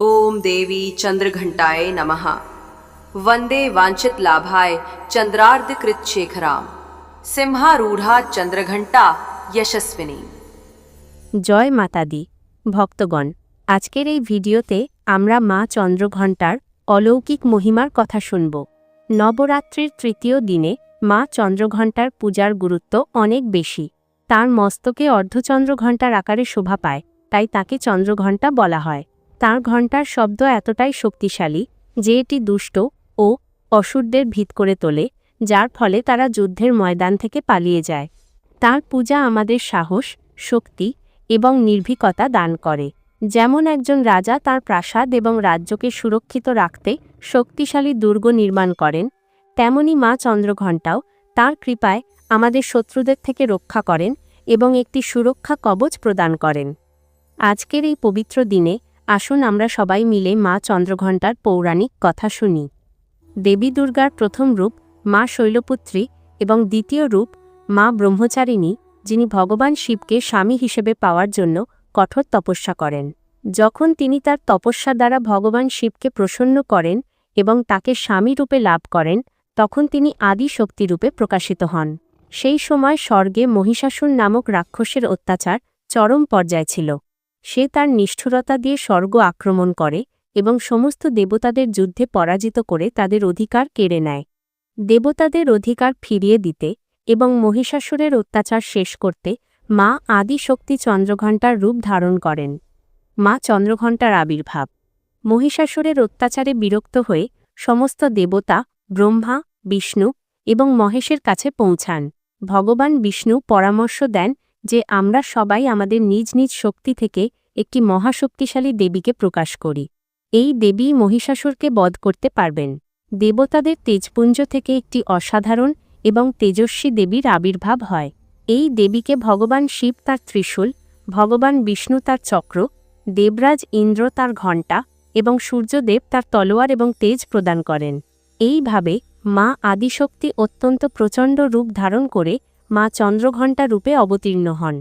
ॐ देवी चन्द्रघण्टाय नमः वन्दे वाञ्छित लाभाय चन्द्रार्धकृत शेखराम सिंहारूढ़ा चन्द्रघण्टा यशस्विनी জয় মাতাদি ভক্তগণ আজকের এই ভিডিওতে আমরা মা চন্দ্রঘণ্টার অলৌকিক মহিমার কথা শুনব নবরাত্রির তৃতীয় দিনে মা চন্দ্রঘণ্টার পূজার গুরুত্ব অনেক বেশি তার মস্তকে অর্ধচন্দ্রঘণ্টার আকারে শোভা পায় তাই তাকে চন্দ্রঘণ্টা বলা হয় তার ঘণ্টার শব্দ এতটাই শক্তিশালী যে এটি দুষ্ট ও অসুরদের ভিত করে তোলে, যার ফলে তারা যুদ্ধের ময়দান থেকে পালিয়ে যায়। তার পূজা আমাদের সাহস, শক্তি এবং নির্ভীকতা দান করে। যেমন একজন রাজা তার প্রাসাদ এবং রাজ্যকে সুরক্ষিত রাখতে শক্তিশালী দুর্গ নির্মাণ করেন, তেমনি মা চন্দ্রঘণ্টাও তার কৃপায় আমাদের শত্রুদের থেকে রক্ষা করেন এবং একটি সুরক্ষা কবচ প্রদান করেন। আজকের এই পবিত্র দিনে আসুন আমরা সবাই মিলে মা চন্দ্রঘণ্টার পৌরাণিক কথা শুনি। দেবী দুর্গার প্রথম রূপ মা শৈলপুত্রী এবং দ্বিতীয় রূপ মা ব্রহ্মচারিণী, যিনি ভগবান শিবকে স্বামী হিসেবে পাওয়ার জন্য কঠোর তপস্যা করেন। যখন তিনি তার তপস্যা দ্বারা ভগবান শিবকে প্রসন্ন করেন এবং তাকে স্বামী রূপে লাভ করেন, তখন তিনি আদি শক্তিরূপে প্রকাশিত হন। সেই সময় স্বর্গে মহিষাসুর নামক রাক্ষসের অত্যাচার চরম পর্যায়ে ছিল। সে তার নিষ্ঠুরতা দিয়ে স্বর্গ আক্রমণ করে এবং সমস্ত দেবতাদের যুদ্ধে পরাজিত করে তাদের অধিকার কেড়ে নেয়। দেবতাদের অধিকার ফিরিয়ে দিতে এবং মহিষাসুরের অত্যাচার শেষ করতে মা আদিশক্তি চন্দ্রঘণ্টার রূপ ধারণ করেন। মা চন্দ্রঘণ্টার আবির্ভাব। মহিষাসুরের অত্যাচারে বিরক্ত হয়ে সমস্ত দেবতা, ব্রহ্মা, বিষ্ণু এবং মহেশের কাছে পৌঁছান। ভগবান বিষ্ণু পরামর্শ দেন যে আমরা সবাই আমাদের নিজ নিজ শক্তি থেকে একটি মহাশক্তিশালী দেবীকে প্রকাশ করি। এই দেবী মহিষাসুরকে বধ করতে পারবেন। দেবতাদের তেজপুঞ্জ থেকে একটি অসাধারণ এবং তেজস্বী দেবীর আবির্ভাব হয়। এই দেবীকে ভগবান শিব তার ত্রিশূল, ভগবান বিষ্ণু তার চক্র, দেবরাজ ইন্দ্র তার ঘণ্টা এবং সূর্যদেব তার তলোয়ার এবং তেজ প্রদান করেন। এইভাবে মা আদিশক্তি অত্যন্ত প্রচণ্ড রূপ ধারণ করে মা চন্দ্রঘণ্টা রূপে অবতীর্ণ হন।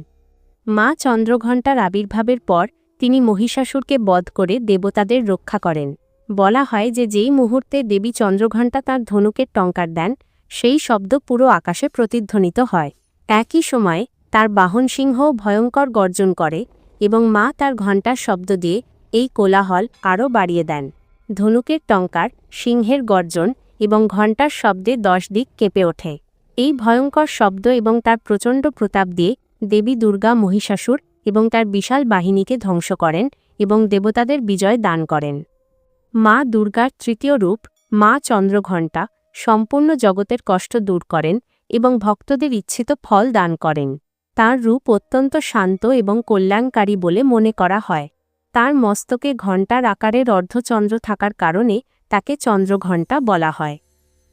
মা চন্দ্রঘণ্টার আবির্ভাবের পর তিনি মহিষাসুরকে বধ করে দেবতাদের রক্ষা করেন। বলা হয় যে যেই মুহূর্তে দেবী চন্দ্রঘণ্টা তার ধনুকের টঙ্কার দেন, সেই শব্দ পুরো আকাশে প্রতিধ্বনিত হয়। একই সময়ে তার বাহন সিংহও ভয়ঙ্কর গর্জন করে এবং মা তার ঘণ্টার শব্দ দিয়ে এই কোলাহল আরও বাড়িয়ে দেন। ধনুকের টঙ্কার, সিংহের গর্জন এবং ঘণ্টার শব্দে দশ দিক কেঁপে ওঠে। এই ভয়ঙ্কর শব্দ এবং তার প্রচণ্ড প্রতাপ দিয়ে দেবী দুর্গা মহিষাসুর এবং তার বিশাল বাহিনীকে ধ্বংস করেন এবং দেবতাদের বিজয় দান করেন। মা দুর্গার তৃতীয় রূপ, মা চন্দ্রঘণ্টা, সম্পূর্ণ জগতের কষ্ট দূর করেন এবং ভক্তদের ইচ্ছিত ফল দান করেন। তার রূপ অত্যন্ত শান্ত এবং কল্যাণকারী বলে মনে করা হয়। তার মস্তকে ঘণ্টার আকারের অর্ধচন্দ্র থাকার কারণে তাকে চন্দ্রঘণ্টা বলা হয়।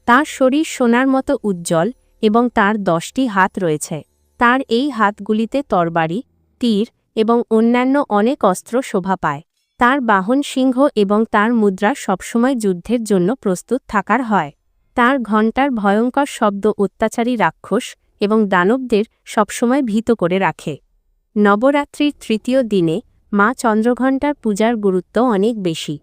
তার শরীর সোনার মতো উজ্জ্বল এবং তার দশটি হাত রয়েছে। তার এই হাতগুলিতে তরবারি, তীর এবং অন্যান্য অনেক অস্ত্র শোভা পায়। তার বাহন সিংহ এবং তার মুদ্রা সবসময় যুদ্ধের জন্য প্রস্তুত থাকার হয়। তার ঘণ্টার ভয়ঙ্কর শব্দ অত্যাচারী রাক্ষস এবং দানবদের সবসময় ভীত করে রাখে। নবরাত্রির তৃতীয় দিনে মা চন্দ্রঘণ্টার পূজার গুরুত্ব অনেক বেশি।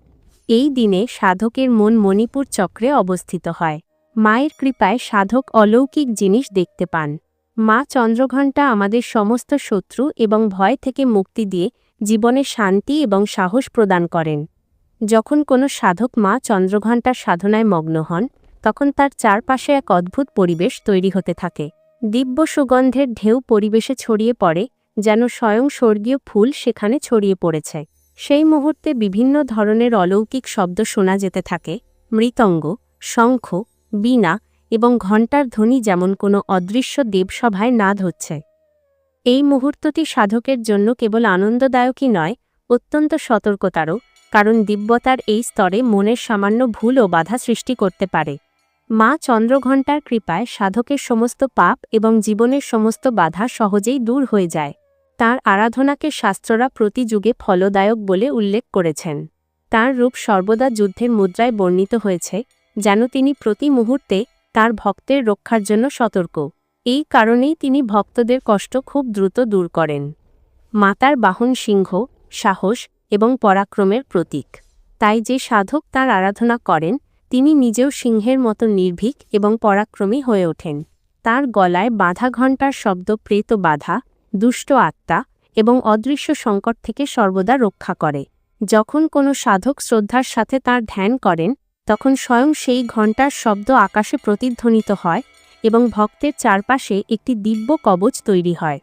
এই দিনে সাধকের মন মণিপুর চক্রে অবস্থিত হয়। মায়ের কৃপায় সাধক অলৌকিক জিনিস দেখতে পান। মা চন্দ্রঘণ্টা আমাদের সমস্ত শত্রু এবং ভয় থেকে মুক্তি দিয়ে জীবনে শান্তি এবং সাহস প্রদান করেন। যখন কোনো সাধক মা চন্দ্রঘণ্টার সাধনায় মগ্ন হন, তখন তার চারপাশে এক অদ্ভুত পরিবেশ তৈরি হতে থাকে। দিব্য সুগন্ধের ঢেউ পরিবেশে ছড়িয়ে পড়ে, যেন স্বয়ং স্বর্গীয় ফুল সেখানে ছড়িয়ে পড়েছে। সেই মুহূর্তে বিভিন্ন ধরনের অলৌকিক শব্দ শোনা যেতে থাকে। মৃতঙ্গ, শঙ্খ বীণা এবং ঘণ্টার ধ্বনি যেমন কোনো অদৃশ্য দেবসভায় নাদ হচ্ছে। এই মুহূর্তটি সাধকের জন্য কেবল আনন্দদায়কই নয়, অত্যন্ত সতর্কতারও, কারণ দিব্যতার এই স্তরে মনের সামান্য ভুল ও বাধা সৃষ্টি করতে পারে। মা চন্দ্রঘণ্টার কৃপায় সাধকের সমস্ত পাপ এবং জীবনের সমস্ত বাধা সহজেই দূর হয়ে যায়। তার আরাধনাকে শাস্ত্ররা প্রতি যুগে ফলদায়ক বলে উল্লেখ করেছেন। তার রূপ সর্বদা যুদ্ধের মুদ্রায় বর্ণিত হয়েছে যেন তিনি প্রতি মুহূর্তে তার ভক্তের রক্ষার জন্য সতর্ক। এই কারণেই তিনি ভক্তদের কষ্ট খুব দ্রুত দূর করেন। মাতার বাহন সিংহ, সাহস এবং পরাক্রমের প্রতীক। তাই যে সাধক তার আরাধনা করেন, তিনি নিজেও সিংহের মতো নির্ভীক এবং পরাক্রমী হয়ে ওঠেন। তার গলায় বাধা ঘণ্টার শব্দ প্রেত বাধা, দুষ্ট আত্মা এবং অদৃশ্য সংকট থেকে সর্বদা রক্ষা করে। যখন কোনো সাধক শ্রদ্ধার সাথে তার ধ্যান করেন তখন স্বয়ং সেই ঘণ্টার শব্দ আকাশে প্রতিধ্বনিত হয় এবং ভক্তের চারপাশে একটি দিব্য কবচ তৈরি হয়।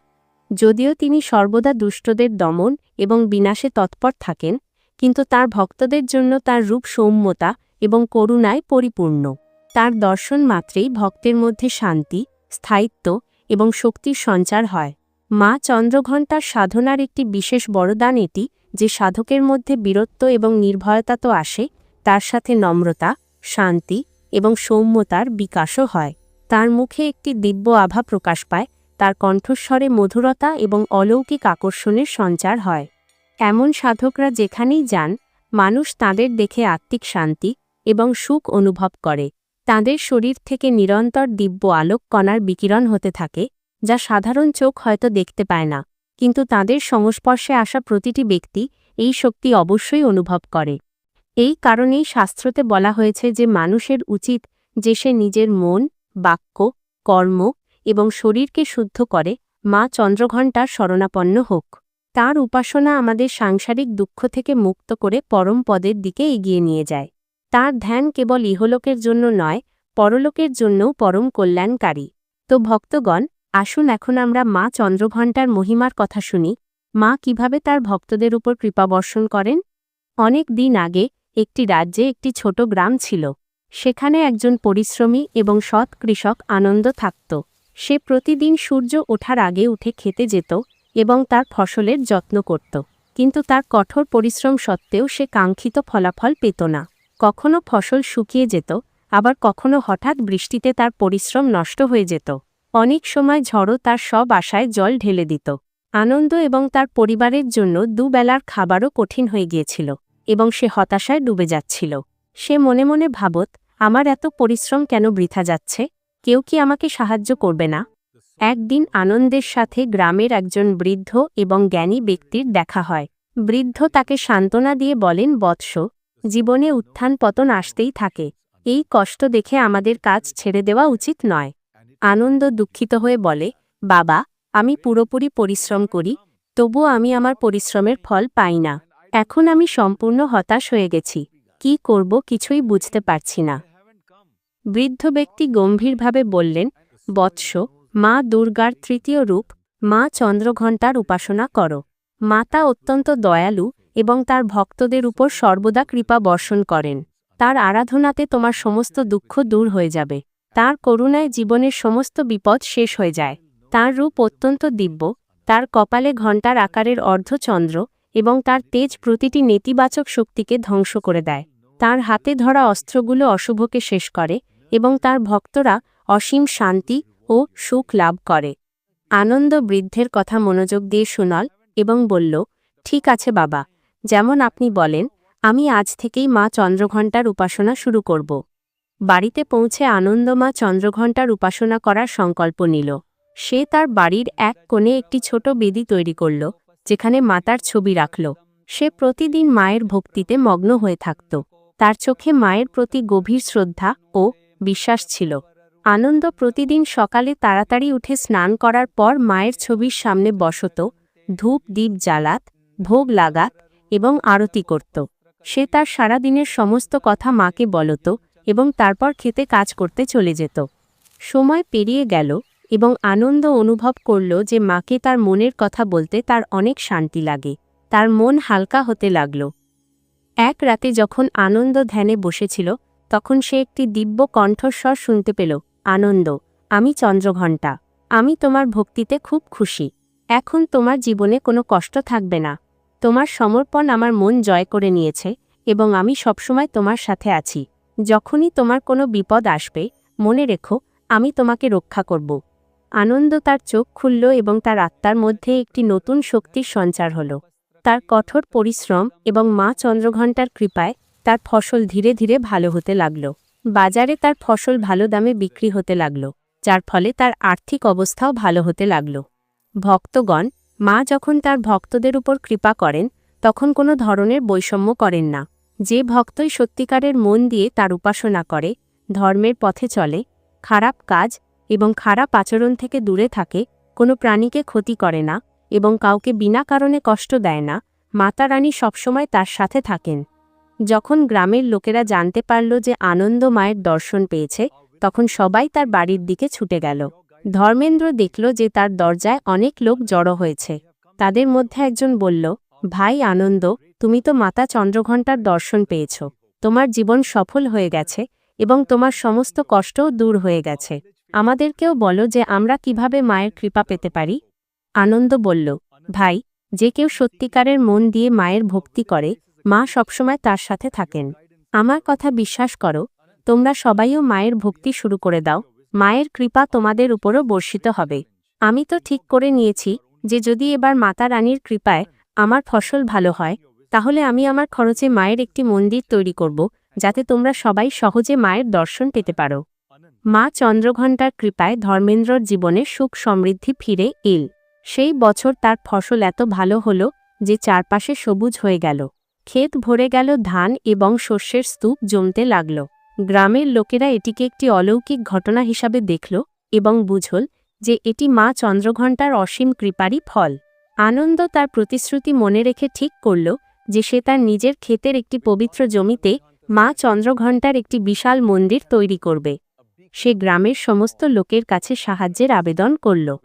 যদিও তিনি সর্বদা দুষ্টদের দমন এবং বিনাশে তৎপর থাকেন, কিন্তু তার ভক্তদের জন্য তার রূপ সৌম্যতা এবং করুণায় পরিপূর্ণ। তার দর্শন মাত্রেই ভক্তের মধ্যে শান্তি, স্থায়িত্ব এবং শক্তির সঞ্চার হয়। মা চন্দ্রঘণ্টার সাধনার একটি বিশেষ বরদান এটি যে সাধকের মধ্যে বীরত্ব এবং নির্ভয়তা তো আসে তার সাথে নম্রতা, শান্তি এবং সৌম্যতার বিকাশও হয়। তার মুখে একটি দিব্য আভা প্রকাশ পায়, তার কণ্ঠস্বরে মধুরতা এবং অলৌকিক আকর্ষণের সঞ্চার হয়। এমন সাধকরা যেখানেই যান, মানুষ তাদের দেখে আত্মিক শান্তি এবং সুখ অনুভব করে। তাদের শরীর থেকে নিরন্তর দিব্য আলোক কণার বিকিরণ হতে থাকে, যা সাধারণ চোখ হয়তো দেখতে পায় না। কিন্তু তাদের সংস্পর্শে আসা প্রতিটি ব্যক্তি এই শক্তি অবশ্যই অনুভব করে। এই কারণেই শাস্ত্রতে বলা হয়েছে যে মানুষের উচিত যে সে নিজের মন, বাক্য, কর্ম এবং শরীরকে শুদ্ধ করে, মা চন্দ্রঘণ্টার শরণাপন্ন হোক। তার উপাসনা আমাদের সাংসারিক দুঃখ থেকে মুক্ত করে পরম পদের দিকে এগিয়ে নিয়ে যায়। তার ধ্যান কেবল ইহলোকের জন্য নয়, পরলোকের জন্যও পরম কল্যাণকারী। তো ভক্তগণ, আসুন এখন আমরা মা চন্দ্রঘণ্টার মহিমার কথা শুনি। মা কীভাবে তার ভক্তদের উপর কৃপা বর্ষণ করেন? অনেক দিন আগে একটি রাজ্যে একটি ছোট গ্রাম ছিল। সেখানে একজন পরিশ্রমী এবং সৎ কৃষক আনন্দ থাকত। সে প্রতিদিন সূর্য ওঠার আগে উঠে খেতে যেত এবং তার ফসলের যত্ন করত। কিন্তু তার কঠোর পরিশ্রম সত্ত্বেও সে কাঙ্ক্ষিত ফলাফল পেত না। কখনো ফসল শুকিয়ে যেত, আবার কখনো হঠাৎ বৃষ্টিতে তার পরিশ্রম নষ্ট হয়ে যেত। অনেক সময় ঝড়ও তার সব আশায় জল ঢেলে দিত। আনন্দ এবং তার পরিবারের জন্য দুবেলার খাবারও কঠিন হয়ে গিয়েছিল। এবং সে হতাশায় ডুবে যাচ্ছিল। সে মনে মনে ভাবত, আমার এত পরিশ্রম কেন বৃথা যাচ্ছে? কেউ কি আমাকে সাহায্য করবে না? একদিন আনন্দের সাথে গ্রামের একজন বৃদ্ধ এবং জ্ঞানী ব্যক্তির দেখা হয়। বৃদ্ধ তাকে সান্ত্বনা দিয়ে বলেন, বৎস, জীবনে উত্থান পতন আসতেই থাকে। এই কষ্ট দেখে আমাদের কাজ ছেড়ে দেওয়া উচিত নয়। আনন্দ দুঃখিত হয়ে বলে, বাবা, আমি পুরোপুরি পরিশ্রম করি, তবুও আমি আমার পরিশ্রমের ফল পাই না। এখন আমি সম্পূর্ণ হতাশ হয়ে গেছি। কি করব কিছুই বুঝতে পারছি না। বৃদ্ধ ব্যক্তি গম্ভীরভাবে বললেন, বৎস, মা দুর্গার তৃতীয় রূপ, মা চন্দ্রঘণ্টার উপাসনা করো। মাতা অত্যন্ত দয়ালু এবং তার ভক্তদের উপর সর্বদা কৃপা বর্ষণ করেন। তার আরাধনাতে তোমার সমস্ত দুঃখ দূর হয়ে যাবে। তার করুণায় জীবনের সমস্ত বিপদ শেষ হয়ে যায়। তার রূপ অত্যন্ত দিব্য। তার কপালে ঘণ্টার আকারের অর্ধচন্দ্র এবং তার তেজ প্রতিটি নেতিবাচক শক্তিকে ধ্বংস করে দেয়। তার হাতে ধরা অস্ত্রগুলো অশুভকে শেষ করে এবং তার ভক্তরা অসীম শান্তি ও সুখ লাভ করে। আনন্দ বৃদ্ধের কথা মনোযোগ দিয়ে শুনল এবং বলল, ঠিক আছে বাবা, যেমন আপনি বলেন, আমি আজ থেকেই মা চন্দ্রঘণ্টার উপাসনা শুরু করব। বাড়িতে পৌঁছে আনন্দ মা চন্দ্রঘণ্টার উপাসনা করার সংকল্প নিল। সে তার বাড়ির এক কোণে একটি ছোট বেদি তৈরি করল যেখানে মাতার ছবি রাখল। সে প্রতিদিন মায়ের ভক্তিতে মগ্ন হয়ে থাকত। তার চোখে মায়ের প্রতি গভীর শ্রদ্ধা ও বিশ্বাস ছিল। আনন্দ প্রতিদিন সকালে তাড়াতাড়ি উঠে স্নান করার পর মায়ের ছবির সামনে বসত, ধূপ দ্বীপ জ্বালাত, ভোগ লাগাত এবং আরতি করত। সে তার সারাদিনের সমস্ত কথা মাকে বলত এবং তারপর খেতে কাজ করতে চলে যেত। সময় পেরিয়ে গেল এবং আনন্দ অনুভব করল যে মাকে তার মনের কথা বলতে তার অনেক শান্তি লাগে। তার মন হালকা হতে লাগল। এক রাতে যখন আনন্দ ধ্যানে বসেছিল, তখন সে একটি দিব্য কণ্ঠস্বর শুনতে পেল, আনন্দ, আমি চন্দ্রঘণ্টা। আমি তোমার ভক্তিতে খুব খুশি। এখন তোমার জীবনে কোনো কষ্ট থাকবে না। তোমার সমর্পণ আমার মন জয় করে নিয়েছে এবং আমি সবসময় তোমার সাথে আছি। যখনই তোমার কোনো বিপদ আসবে, মনে রেখো, আমি তোমাকে রক্ষা করব। আনন্দ তার চোখ খুলল এবং তার আত্মার মধ্যে একটি নতুন শক্তির সঞ্চার হল। তার কঠোর পরিশ্রম এবং মা চন্দ্রঘণ্টার কৃপায় তার ফসল ধীরে ধীরে ভালো হতে লাগল। বাজারে তার ফসল ভালো দামে বিক্রি হতে লাগল, যার ফলে তার আর্থিক অবস্থাও ভালো হতে লাগল। ভক্তগণ, মা যখন তার ভক্তদের উপর কৃপা করেন, তখন কোনো ধরনের বৈষম্য করেন না। যে ভক্তই সত্যিকারের মন দিয়ে তার উপাসনা করে, ধর্মের পথে চলে, খারাপ কাজ এবং খারাপ আচরণ থেকে দূরে থাকে, কোনো প্রাণীকে ক্ষতি করে না এবং কাউকে বিনা কারণে কষ্ট দেয় না, মাতা রানী সবসময় তার সাথে থাকেন। যখন গ্রামের লোকেরা জানতে পারল যে আনন্দ মায়ের দর্শন পেয়েছে, তখন সবাই তার বাড়ির দিকে ছুটে গেল। ধর্মেন্দ্র দেখল যে তার দরজায় অনেক লোক জড়ো হয়েছে। তাদের মধ্যে একজন বলল, ভাই আনন্দ, তুমি তো মাতা চন্দ্রঘণ্টার দর্শন পেয়েছ। তোমার জীবন সফল হয়ে গেছে এবং তোমার সমস্ত কষ্টও দূর হয়ে গেছে। আমাদেরকেও বলো যে আমরা কীভাবে মায়ের কৃপা পেতে পারি? আনন্দ বলল, ভাই, যে কেউ সত্যিকারের মন দিয়ে মায়ের ভক্তি করে, মা সবসময় তার সাথে থাকেন। আমার কথা বিশ্বাস করো, তোমরা সবাইও মায়ের ভক্তি শুরু করে দাও, মায়ের কৃপা তোমাদের উপরও বর্ষিত হবে। আমি তো ঠিক করে নিয়েছি যে যদি এবার মাতা রানীর কৃপায় আমার ফসল ভালো হয়, তাহলে আমি আমার খরচে মায়ের একটি মন্দির তৈরি করব, যাতে তোমরা সবাই সহজে মায়ের দর্শন পেতে পারো। মা চন্দ্রঘণ্টার কৃপায় ধর্মেন্দ্রর জীবনে সুখ সমৃদ্ধি ফিরে এল। সেই বছর তার ফসল এত ভালো হল যে চারপাশে সবুজ হয়ে গেল। ক্ষেত ভরে গেল ধান এবং শস্যের স্তূপ জমতে লাগল। গ্রামের লোকেরা এটিকে একটি অলৌকিক ঘটনা হিসাবে দেখল এবং বুঝল যে এটি মা চন্দ্রঘণ্টার অসীম কৃপারই ফল। আনন্দ তার প্রতিশ্রুতি মনে রেখে ঠিক করল যে সে তার নিজের ক্ষেতের একটি পবিত্র জমিতে মা চন্দ্রঘণ্টার একটি বিশাল মন্দির তৈরি করবে। সে গ্রামের সমস্ত লোকের কাছে সাহায্যের আবেদন করল।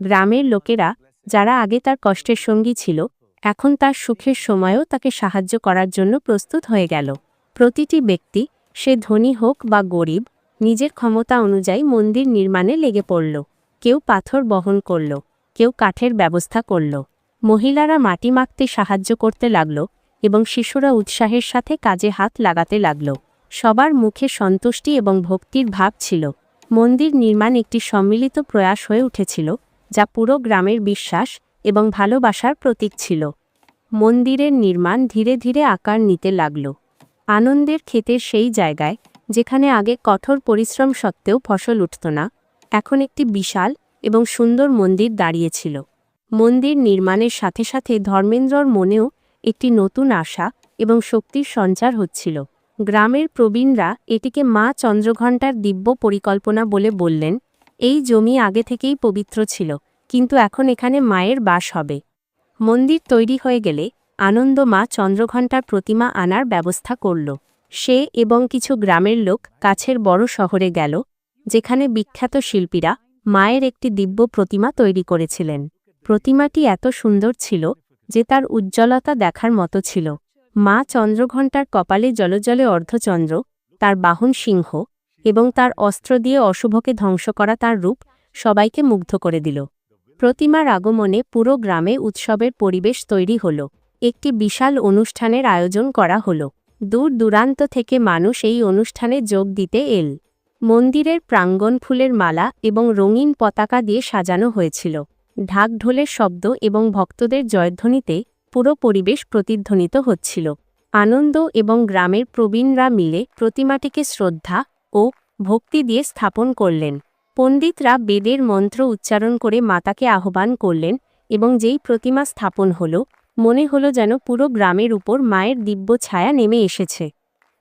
গ্রামের লোকেরা, যারা আগে তার কষ্টের সঙ্গী ছিল, এখন তার সুখের সময়ও তাকে সাহায্য করার জন্য প্রস্তুত হয়ে গেল। প্রতিটি ব্যক্তি, সে ধনী হোক বা গরিব, নিজের ক্ষমতা অনুযায়ী মন্দির নির্মাণে লেগে পড়ল। কেউ পাথর বহন করল, কেউ কাঠের ব্যবস্থা করল। মহিলারা মাটি মাখতে সাহায্য করতে লাগল এবং শিশুরা উৎসাহের সাথে কাজে হাত লাগাতে লাগল। সবার মুখে সন্তুষ্টি এবং ভক্তির ভাব ছিল। মন্দির নির্মাণ একটি সম্মিলিত প্রয়াস হয়ে উঠেছিল, যা পুরো গ্রামের বিশ্বাস এবং ভালোবাসার প্রতীক ছিল। মন্দিরের নির্মাণ ধীরে ধীরে আকার নিতে লাগল। আনন্দের ক্ষেতের সেই জায়গায়, যেখানে আগে কঠোর পরিশ্রম সত্ত্বেও ফসল উঠত না, এখন একটি বিশাল এবং সুন্দর মন্দির দাঁড়িয়েছিল। মন্দির নির্মাণের সাথে সাথে ধর্মেন্দ্রর মনেও একটি নতুন আশা এবং শক্তির সঞ্চার হচ্ছিল। গ্রামের প্রবীণরা এটিকে মা চন্দ্রঘণ্টার দিব্য পরিকল্পনা বলে বললেন, এই জমি আগে থেকেই পবিত্র ছিল, কিন্তু এখন এখানে মায়ের বাস হবে। মন্দির তৈরি হয়ে গেলে আনন্দ মা চন্দ্রঘণ্টার প্রতিমা আনার ব্যবস্থা করল। সে এবং কিছু গ্রামের লোক কাছের বড় শহরে গেল, যেখানে বিখ্যাত শিল্পীরা মায়ের একটি দিব্য প্রতিমা তৈরি করেছিলেন। প্রতিমাটি এত সুন্দর ছিল যে তার উজ্জ্বলতা দেখার মতো ছিল। মা চন্দ্রঘণ্টার কপালে জলজলে অর্ধচন্দ্র, তার বাহন সিংহ এবং তার অস্ত্র দিয়ে অশুভকে ধ্বংস করা তার রূপ সবাইকে মুগ্ধ করে দিল। প্রতিমার আগমনে পুরো গ্রামে উৎসবের পরিবেশ তৈরি হল। একটি বিশাল অনুষ্ঠানের আয়োজন করা হল। দূর দূরান্ত থেকে মানুষ এই অনুষ্ঠানে যোগ দিতে এল। মন্দিরের প্রাঙ্গণ ফুলের মালা এবং রঙিন পতাকা দিয়ে সাজানো হয়েছিল। ঢাক ঢোলের শব্দ এবং ভক্তদের জয়ধ্বনিতে পুরো পরিবেশ প্রতিধ্বনিত হচ্ছিল। আনন্দ এবং গ্রামের প্রবীণরা মিলে প্রতিমাটিকে শ্রদ্ধা ও ভক্তি দিয়ে স্থাপন করলেন। পণ্ডিতরা বেদের মন্ত্র উচ্চারণ করে মাতাকে আহ্বান করলেন এবং যেই প্রতিমা স্থাপন হল, মনে হলো যেন পুরো গ্রামের উপর মায়ের দিব্য ছায়া নেমে এসেছে।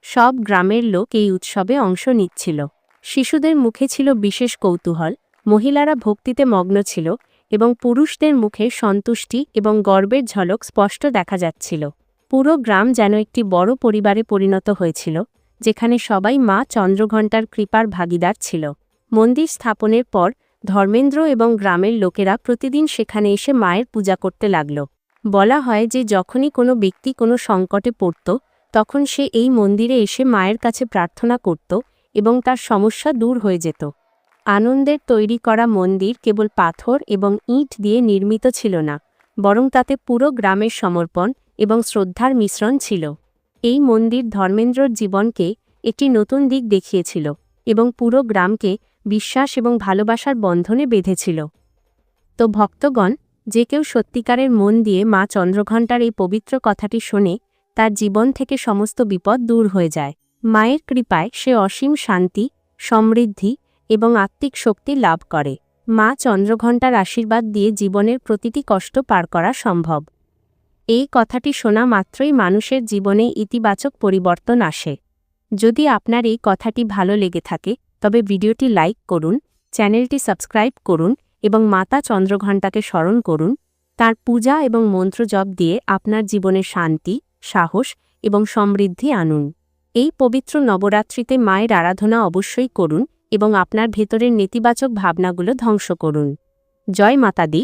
সব গ্রামের লোক এই উৎসবে অংশ নিচ্ছিল। শিশুদের মুখে ছিল বিশেষ কৌতূহল, মহিলারা ভক্তিতে মগ্ন ছিল এবং পুরুষদের মুখে সন্তুষ্টি এবং গর্বের ঝলক স্পষ্ট দেখা যাচ্ছিল। পুরো গ্রাম যেন একটি বড় পরিবারে পরিণত হয়েছিল, যেখানে সবাই মা চন্দ্রঘণ্টার কৃপার ভাগিদার ছিল। মন্দির স্থাপনের পর ধর্মেন্দ্র এবং গ্রামের লোকেরা প্রতিদিন সেখানে এসে মায়ের পূজা করতে লাগল। বলা হয় যে যখনই কোনো ব্যক্তি কোনো সংকটে পড়ত, তখন সে এই মন্দিরে এসে মায়ের কাছে প্রার্থনা করত এবং তার সমস্যা দূর হয়ে যেত। আনন্দের তৈরি করা মন্দির কেবল পাথর এবং ইট দিয়ে নির্মিত ছিল না, বরং তাতে পুরো গ্রামের সমর্পণ এবং শ্রদ্ধার মিশ্রণ ছিল। এই মন্দির ধর্মেন্দ্রর জীবনকে একটি নতুন দিক দেখিয়েছিল এবং পুরো গ্রামকে বিশ্বাস এবং ভালোবাসার বন্ধনে বেঁধেছিল। তো ভক্তগণ, যে কেউ সত্যিকারের মন দিয়ে মা চন্দ্রঘণ্টার এই পবিত্র কথাটি শোনে তার জীবন থেকে সমস্ত বিপদ দূর হয়ে যায়। মায়ের কৃপায় সে অসীম শান্তি, সমৃদ্ধি এবং আত্মিক শক্তি লাভ করে। মা চন্দ্রঘণ্টার আশীর্বাদ দিয়ে জীবনের প্রতিটি কষ্ট পার করা সম্ভব। এই কথাটি শোনা মাত্রই মানুষের জীবনে ইতিবাচক পরিবর্তন আসে। যদি আপনার এই কথাটি ভালো লেগে থাকে, তবে ভিডিওটি লাইক করুন, চ্যানেলটি সাবস্ক্রাইব করুন এবং মাতা চন্দ্রঘণ্টাকে স্মরণ করুন। তার পূজা এবং মন্ত্রজপ দিয়ে আপনার জীবনে শান্তি, সাহস এবং সমৃদ্ধি আনুন। এই পবিত্র নবরাত্রিতে মায়ের আরাধনা অবশ্যই করুন এবং আপনার ভেতরের নেতিবাচক ভাবনাগুলো ধ্বংস করুন। জয় মাতা দি